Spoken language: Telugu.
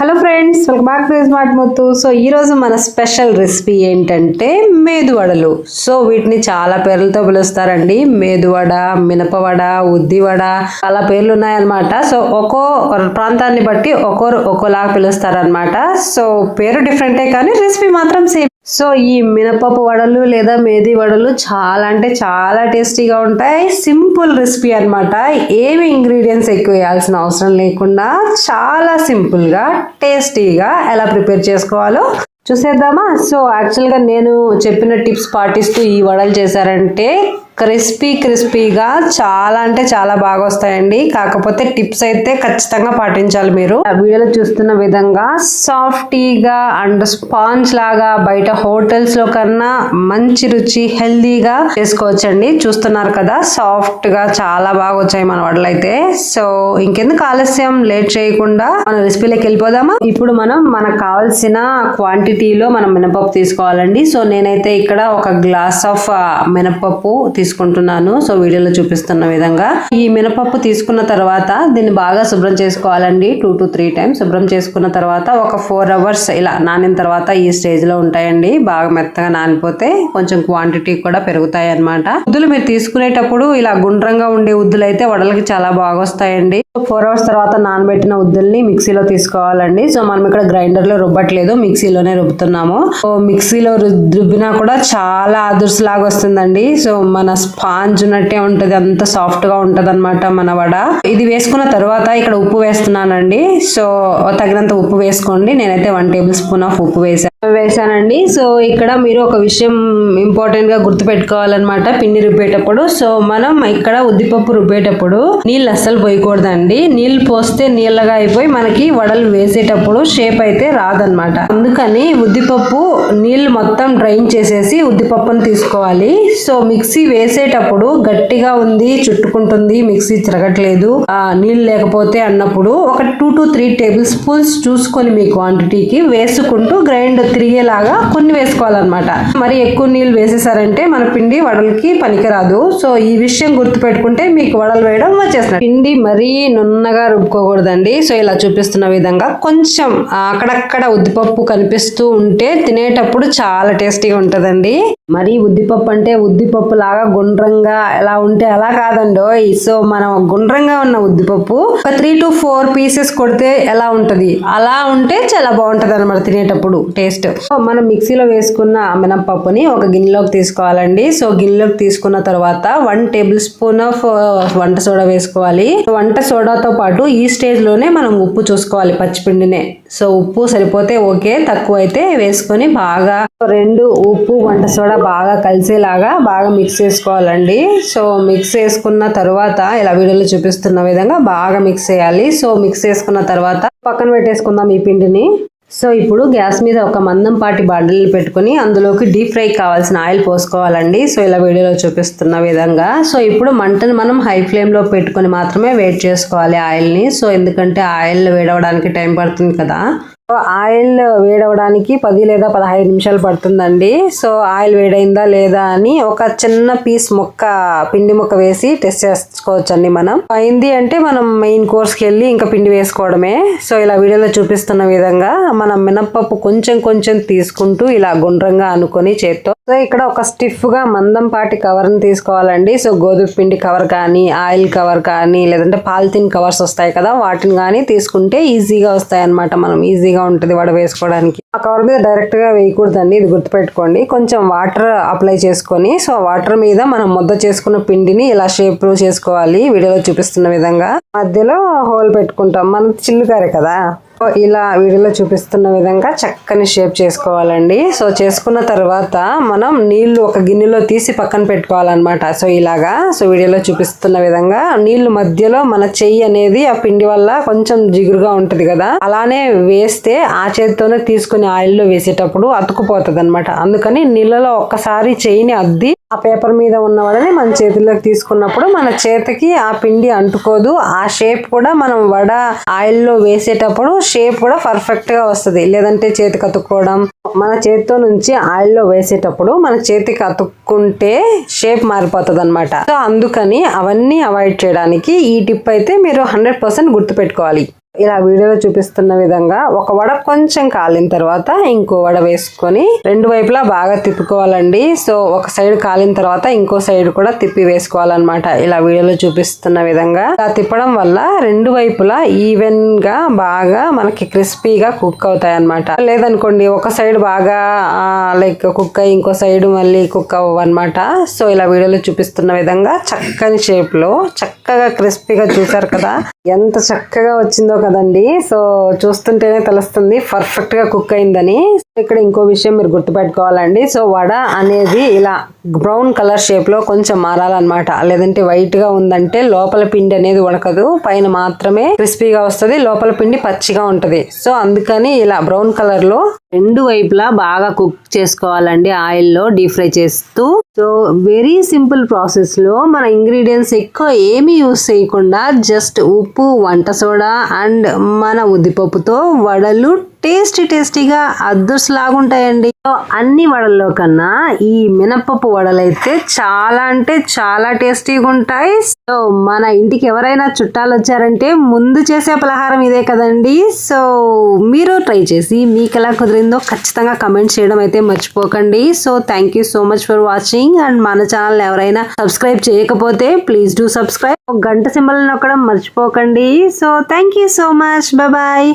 Hello friends welcome back to smart Muthu so ఈరోజు మన స్పెషల్ రెసిపీ ఏంటంటే మేదువడలు సో వీటిని చాలా పేర్లతో పిలుస్తారండి. మేదువడ మినపవడ ఉద్దివడ చాలా పేర్లు ఉన్నాయన్నమాట. సో ఒక్కో ప్రాంతాన్ని బట్టి ఒక్కొరు ఒక్కోలా పిలుస్తారనమాట సో పేరు డిఫరెంటే కానీ రెసిపీ మాత్రం సేమ్ సో ఈ మినపప్పు వడలు లేదా మేది వడలు చాలా అంటే చాలా టేస్టీగా ఉంటాయి. సింపుల్ రెసిపీ అనమాట ఏమి ఇంగ్రీడియంట్స్ ఎక్కువ వేయాల్సిన అవసరం లేకుండా చాలా సింపుల్గా టేస్టీగా ఎలా ప్రిపేర్ చేసుకోవాలో చూసేద్దామా? సో యాక్చువల్గా నేను చెప్పిన టిప్స్ పాటిస్తూ ఈ వడలు చేశారంటే క్రిస్పీ క్రిస్పీగా చాలా అంటే చాలా బాగా వస్తాయండి కాకపోతే టిప్స్ అయితే ఖచ్చితంగా పాటించాలి మీరు. ఆ వీడియోలో చూస్తున్న విధంగా సాఫ్టీగా అండ్ స్పాంజ్ లాగా బయట హోటల్స్లో కన్నా మంచి రుచి హెల్దీగా చేసుకోవచ్చండి. చూస్తున్నారు కదా సాఫ్ట్గా చాలా బాగా వచ్చాయి మన వడలు అయితే సో ఇంకెందుకు ఆలస్యం? లేట్ చేయకుండా మన రెసిపీలోకి వెళ్ళిపోదామా? ఇప్పుడు మనం మనకు కావాల్సిన క్వాంటిటీలో మనం మినపప్పు తీసుకోవాలండి. సో నేనైతే ఇక్కడ ఒక గ్లాస్ ఆఫ్ మినపప్పు తీసుకుంటున్నాను. సో వీడియోలో చూపిస్తున్న విధంగా ఈ మినపప్పు తీసుకున్న తర్వాత దీన్ని బాగా శుభ్రం చేసుకోవాలండి. టూ టు త్రీ టైమ్స్ శుభ్రం చేసుకున్న తర్వాత ఒక ఫోర్ అవర్స్ ఇలా నానిన తర్వాత ఈ స్టేజ్లో ఉంటాయండి. బాగా మెత్తగా నానిపోతే కొంచెం క్వాంటిటీ కూడా పెరుగుతాయి అనమాట ఉద్దులు మీరు తీసుకునేటప్పుడు ఇలా గుండ్రంగా ఉండే ఉద్దులు అయితే వడలకి చాలా బాగా వస్తాయండి. ఫోర్ అవర్స్ తర్వాత నానబెట్టిన ఉద్దుల్ని మిక్సీలో తీసుకోవాలండి. సో మనం ఇక్కడ గ్రైండర్లో రుబ్బట్లేదు మిక్సీలోనే రుబ్బుతున్నాము. సో మిక్సీలో రుబ్బినా కూడా చాలా అదుర్సులాగా వస్తుందండి. సో మన స్పాంజ్ ఉన్నట్టే ఉంటుంది అంత సాఫ్ట్గా ఉంటది అనమాట మన వడ. ఇది వేసుకున్న తర్వాత ఇక్కడ ఉప్పు వేస్తున్నానండి. సో తగినంత ఉప్పు వేసుకోండి. నేనైతే వన్ టేబుల్ స్పూన్ ఆఫ్ ఉప్పు వేసాను వేసానండి సో ఇక్కడ మీరు ఒక విషయం ఇంపార్టెంట్గా గుర్తు పిండి రుబ్బేటప్పుడు. సో మనం ఇక్కడ ఉద్దిపప్పు రుబ్బేటప్పుడు నీళ్ళు అస్సలు పోయకూడదండి. నీళ్ళు పోస్తే నీళ్ళగా అయిపోయి మనకి వడలు వేసేటప్పుడు షేప్ అయితే రాదనమాట అందుకని ఉద్దిపప్పు నీళ్ళు మొత్తం డ్రైన్ చేసేసి ఉద్దిపప్పును తీసుకోవాలి. సో మిక్సీ వేసేటప్పుడు గట్టిగా ఉంది చుట్టుకుంటుంది మిక్సీ తిరగట్లేదు ఆ నీళ్ళు లేకపోతే అన్నప్పుడు ఒక two to three tablespoons చూసుకొని మీ క్వాంటిటీకి వేసుకుంటూ గ్రైండ్ తిరిగేలాగా కొన్ని వేసుకోవాలన్నమాట. మరి ఎక్కువ నీళ్ళు వేసేసారంటే మన పిండి వడలకి పనికిరాదు. సో ఈ విషయం గుర్తుపెట్టుకుంటే మీకు వడలు వేయడం వచ్చేస్తుంది. పిండి మరీ నున్నగా రుబ్బుకోకూడదండి. సో ఇలా చూపిస్తున్న విధంగా కొంచెం అక్కడక్కడ ఉద్దిపప్పు కనిపిస్తూ ఉంటే తినేటప్పుడు చాలా టేస్టీగా ఉంటుందండి. మరి ఉద్దిపప్పు అంటే ఉద్దిపప్పు లాగా గుండ్రంగా ఎలా ఉంటే అలా కాదండి. సో మనం గుండ్రంగా ఉన్న ఉద్దిపప్పు ఒక త్రీ టు ఫోర్ పీసెస్ కొడితే ఎలా ఉంటది? అలా ఉంటే చాలా బాగుంటది అనమాట తినేటప్పుడు. టేస్ట్ మనం మిక్సీలో వేసుకున్న మినప్పప్పుని మినపప్పుని ఒక గిన్నెలోకి తీసుకోవాలండి. సో గిన్నెలోకి తీసుకున్న తర్వాత వన్ టేబుల్ స్పూన్ ఆఫ్ వంట సోడా వేసుకోవాలి. వంట సోడాతో పాటు ఈ స్టేజ్లోనే మనం ఉప్పు చూసుకోవాలి పచ్చిపిండినే. సో ఉప్పు సరిపోతే ఓకే తక్కువ అయితే వేసుకొని బాగా రెండు ఉప్పు వంట సోడా బాగా కలిసేలాగా బాగా మిక్స్ చేసుకోవాలండి. సో మిక్స్ చేసుకున్న తర్వాత ఇలా వీడియోలో చూపిస్తున్న విధంగా బాగా మిక్స్ చేయాలి. సో మిక్స్ చేసుకున్న తర్వాత పక్కన పెట్టేసుకుందాం ఈ పిండిని. సో ఇప్పుడు గ్యాస్ మీద ఒక మందం పాటి బండలు పెట్టుకుని అందులోకి డీప్ ఫ్రై కావాల్సిన ఆయిల్ పోసుకోవాలండి. సో ఇలా వీడియోలో చూపిస్తున్న విధంగా. సో ఇప్పుడు మంటను మనం హై ఫ్లేమ్లో పెట్టుకొని మాత్రమే వేట్ చేసుకోవాలి ఆయిల్ని. సో ఎందుకంటే ఆయిల్ వేడవడానికి టైం పడుతుంది కదా. ఆయిల్ వేడవడానికి పది లేదా పదహైదు నిమిషాలు పడుతుందండి. సో ఆయిల్ వేడైందా లేదా అని ఒక చిన్న పీస్ ముక్క పిండి ముక్క వేసి టెస్ట్ చేసుకోవచ్చు అండి మనం. అయింది అంటే మనం మెయిన్ కోర్స్కి వెళ్ళి ఇంకా పిండి వేసుకోవడమే. సో ఇలా వీడియోలో చూపిస్తున్న విధంగా మనం మినప్పప్పు కొంచెం కొంచెం తీసుకుంటూ ఇలా గుండ్రంగా అనుకొని చేత్తో. సో ఇక్కడ ఒక స్టిఫ్గా మందం పాటి కవర్ని తీసుకోవాలండి. సో గోధుమ పిండి కవర్ కానీ ఆయిల్ కవర్ కానీ లేదంటే పాలిథిన్ కవర్స్ వస్తాయి కదా వాటిని కానీ తీసుకుంటే ఈజీగా వస్తాయి అన్నమాట మనం. ఈజీగా ఉంటుంది వడ వేసుకోవడానికి. ఆ కవర్ మీద డైరెక్ట్గా వేయకూడదండి ఇది గుర్తుపెట్టుకోండి. కొంచెం వాటర్ అప్లై చేసుకొని సో వాటర్ మీద మనం ముద్ద చేసుకున్న పిండిని ఇలా షేప్ చేసుకోవాలి వీడియోలో చూపిస్తున్న విధంగా. మధ్యలో హోల్ పెట్టుకుంటాం. మనం చిల్లుకారే కదా? ఇలా వీడియోలో చూపిస్తున్న విధంగా చక్కని షేప్ చేసుకోవాలండి. సో చేసుకున్న తర్వాత మనం నీళ్ళు ఒక గిన్నెలో తీసి పక్కన పెట్టుకోవాలన్నమాట. సో ఇలాగా సో వీడియోలో చూపిస్తున్న విధంగా నీళ్ళు మధ్యలో మన చెయ్యి అనేది ఆ పిండి వల్ల కొంచెం జిగురుగా ఉంటది కదా. అలానే వేస్తే ఆ చేతితోనే తీసుకుని ఆయిల్లో వేసేటప్పుడు అతుకుపోతుంది అనమాట అందుకని నీళ్ళలో ఒక్కసారి చెయ్యిని అద్ది ఆ పేపర్ మీద ఉన్న వడని మన చేతిలోకి తీసుకున్నప్పుడు మన చేతికి ఆ పిండి అంటుకోదు. ఆ షేప్ కూడా మనం వడ ఆయిల్లో వేసేటప్పుడు షేప్ కూడా పర్ఫెక్ట్గా వస్తుంది. లేదంటే చేతికి అతుక్కోవడం. మన చేతితో నుంచి ఆయిల్లో వేసేటప్పుడు మన చేతికి అతుక్కుంటే షేప్ మారిపోతుంది అనమాట సో అందుకని అవన్నీ అవాయిడ్ చేయడానికి ఈ టిప్ అయితే మీరు హండ్రెడ్ పర్సెంట్ గుర్తుపెట్టుకోవాలి. ఇలా వీడియోలో చూపిస్తున్న విధంగా ఒక వడ కొంచెం కాలిన తర్వాత ఇంకో వడ వేసుకొని రెండు వైపులా బాగా తిప్పుకోవాలండి. సో ఒక సైడ్ కాలిన తర్వాత ఇంకో సైడ్ కూడా తిప్పి వేసుకోవాలన్నమాట. ఇలా వీడియోలో చూపిస్తున్న విధంగా. ఇలా తిప్పడం వల్ల రెండు వైపులా ఈవెన్గా బాగా మనకి క్రిస్పీగా కుక్ అవుతాయి అనమాట లేదనుకోండి ఒక సైడ్ బాగా లైక్ కుక్ అయ్యి ఇంకో సైడ్ మళ్ళీ కుక్ అవ్వనమాట సో ఇలా వీడియోలో చూపిస్తున్న విధంగా చక్కని షేప్లో చక్క చక్కగా క్రిస్పీగా చూసారు కదా. ఎంత చక్కగా వచ్చిందో కదండి. సో చూస్తుంటేనే తెలుస్తుంది పర్ఫెక్ట్గా కుక్ అయిందని. ఇక్కడ ఇంకో విషయం మీరు గుర్తుపెట్టుకోవాలండి. సో వడ అనేది ఇలా బ్రౌన్ కలర్ షేప్లో కొంచెం మారాలన్నమాట. లేదంటే వైట్గా ఉందంటే లోపల పిండి అనేది ఉడకదు. పైన మాత్రమే క్రిస్పీగా వస్తుంది. లోపల పిండి పచ్చిగా ఉంటుంది. సో అందుకని ఇలా బ్రౌన్ కలర్లో రెండు వైపులా బాగా కుక్ చేసుకోవాలండి. ఆయిల్లో డీప్ ఫ్రై చేస్తూ. సో వెరీ సింపుల్ ప్రాసెస్లో మన ఇంగ్రీడియంట్స్ ఎక్కువ ఏమీ యూస్ చేయకుండా జస్ట్ ఉప్పు వంట సోడా అండ్ మన ఉద్దిపప్పుతో వడలు టేస్టీ టేస్టీగా అదృష్టలాగుంటాయండి సో అన్ని వడల్లో కన్నా ఈ మినపప్పు వడలైతే చాలా అంటే చాలా టేస్టీగా ఉంటాయి సో మన ఇంటికి ఎవరైనా చుట్టాలు వచ్చారంటే ముందు చేసే పలహారం ఇదే కదండి. సో మీరు ట్రై చేసి మీకు ఎలా కుదిరిందో ఖచ్చితంగా కమెంట్ చేయడం అయితే మర్చిపోకండి. So thank you so much for watching and మన ఛానల్ ఎవరైనా సబ్స్క్రైబ్ చేయకపోతే ప్లీజ్ డూ సబ్స్క్రైబ్ గంట సింబల్ నొక్కడం మర్చిపోకండి. So thank you so much bye